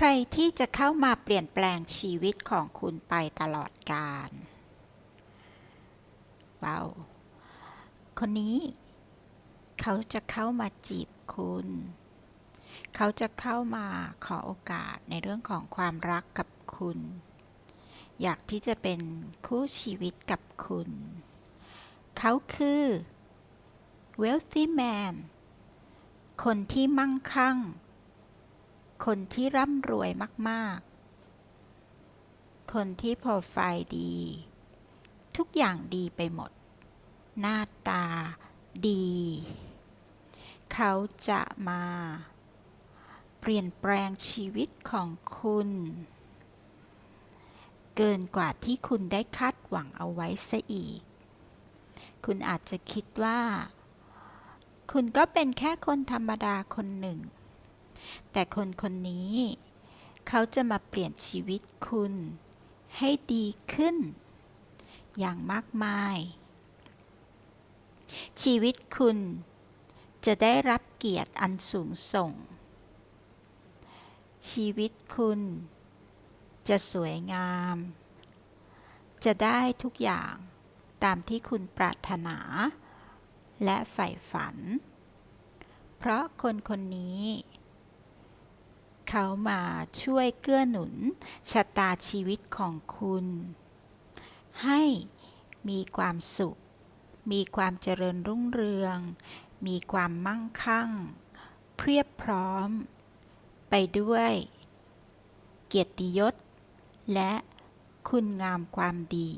ใครที่จะเข้ามาเปลี่ยนแปลงชีวิตของคุณไปตลอดกาลว้าวคนนี้ เขาจะเข้ามาจีบคุณ เขาจะเข้ามาขอโอกาสในเรื่องของความรักกับคุณ อยากที่จะเป็นคู่ชีวิตกับคุณ เขาคือ wealthy man คนที่มั่งคั่ง คนที่ร่ำรวยมากๆ คนที่โปรไฟล์ดี ทุกอย่างดีไปหมด หน้าตาดี เขาจะมา เปลี่ยนแปลงชีวิตของคุณ เกินกว่าที่คุณได้คาดหวังเอาไว้ซะอีก คุณอาจจะคิดว่า คุณก็เป็นแค่คนธรรมดาคนหนึ่ง แต่คนคนนี้ เขาจะมาเปลี่ยนชีวิตคุณ ให้ดีขึ้น อย่างมากมาย ชีวิตคุณ จะได้รับเกียรติอันสูงส่ง ชีวิตคุณ จะสวยงาม จะได้ทุกอย่างตามที่คุณปรารถนา และใฝ่ฝัน เพราะคนคนนี้ เขามาช่วยเกื้อหนุนชะตาชีวิตของคุณ ให้มีความสุข มีความเจริญรุ่งเรือง มีความมั่งคั่ง เพียบพร้อม ไปด้วย เกียรติยศ และคุณงามความดี